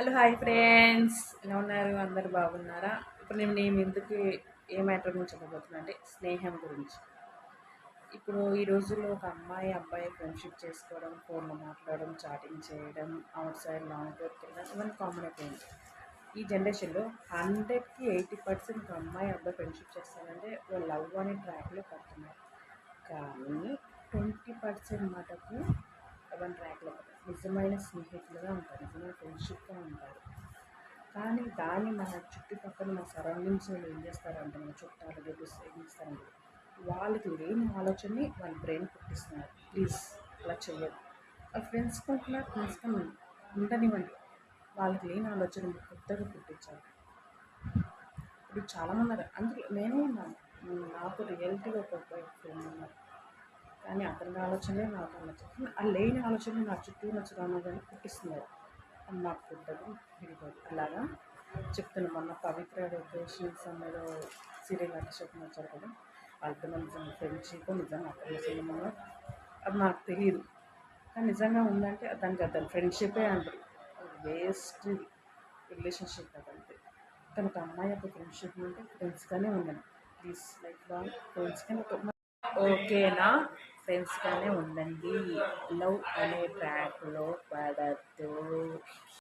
Hello hi friends. ఎలా ఉన్నారు? అందరు బాగున్నారా? ఇప్పుడు నేను నేను ఎందుకు ఏ మ్యాటర్ గురించి చెప్పబోతున్నా అంటే స్నేహం గురించి. ఇప్పుడు ఈ రోజుల్లో ఒక అమ్మాయి అబ్బాయి ఫ్రెండ్షిప్ చేసుకోవడం ఫోన్లో మాట్లాడడం చాటింగ్ చేయడం అవుట్ సైడ్ లాంగ్ టూర్ తిరగడం ఇవన్నీ కామన్ అయిపోయింది ఈ జనరేషన్లో హండ్రెడ్కి ఎయిటీ పర్సెంట్ ఒక అమ్మాయి అబ్బాయి ఫ్రెండ్షిప్ చేస్తారంటే వాళ్ళు లవ్ అనే ట్రాక్లో పడుతున్నారు. కానీ ట్వంటీ పర్సెంట్ మటుకు వన్ ట్రాక్లో నిజమైన స్నేహితులుగా ఉంటారు నిజమైన ఫ్రెండ్షిప్గా ఉంటారు. కానీ దాన్ని మన చుట్టుపక్కల మన సరౌండింగ్స్ వాళ్ళు ఏం చేస్తారంటే మన చుట్టాలు రిలేటివ్స్ ఏం చేస్తారంటే వాళ్ళకి లేని ఆలోచనని వాళ్ళ బ్రెయిన్ పుట్టిస్తున్నారు. ప్లీజ్ అలా చెయ్యదు వాళ్ళ ఫ్రెండ్స్ కొంటున్నారు ఫ్రెండ్స్గా ఉండనివ్వండి. వాళ్ళకి లేని ఆలోచన కొత్తగా పుట్టించాలి. ఇప్పుడు చాలామంది అందులో నేనే ఉన్నాను నాకు రియాలిటీగా ఒక ఫ్రెండ్ కానీ అతని ఆలోచనే నాకు నచ్చుతుంది. ఆ లేని ఆలోచన నా చుట్టూ ఉన్న కానీ పుట్టిస్తున్నారు. అది నాకు పుట్టదు విడిపోదు. అలాగా? చెప్తున్నా మొన్న పవిత్ర డెకరేషన్ సమయంలో సీరియల్ ఆర్టిస్ట్ వచ్చారు కదా వాళ్ళతో నిజంగా ఫ్రెండ్షిప్ నిజంగా అక్కడ సినిమాలో అది నాకు తెలియదు. కానీ నిజంగా ఉందంటే దానికి అతని ఫ్రెండ్షిపే అంటారు వేస్ట్ రిలేషన్షిప్ అదంతే కనుక అమ్మాయి యొక్క ఫ్రెండ్షిప్ అంటే ఫ్రెండ్స్గానే ఉన్నాను ప్లీజ్ లైఫ్ లాంగ్ ఫ్రెండ్స్గానే ఓకేనా? ఫ్రెండ్స్గానే ఉండండి లవ్ అనే ట్రాక్లో పడద్దు.